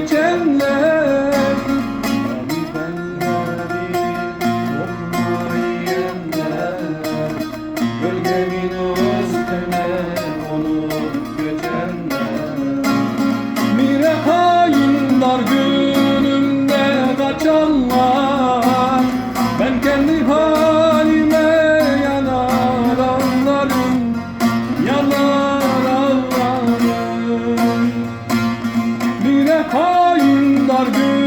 dikenler Gölgemin özleme onu göçenler Mire hainler günümde kaçanlar Ben kendi halim vardır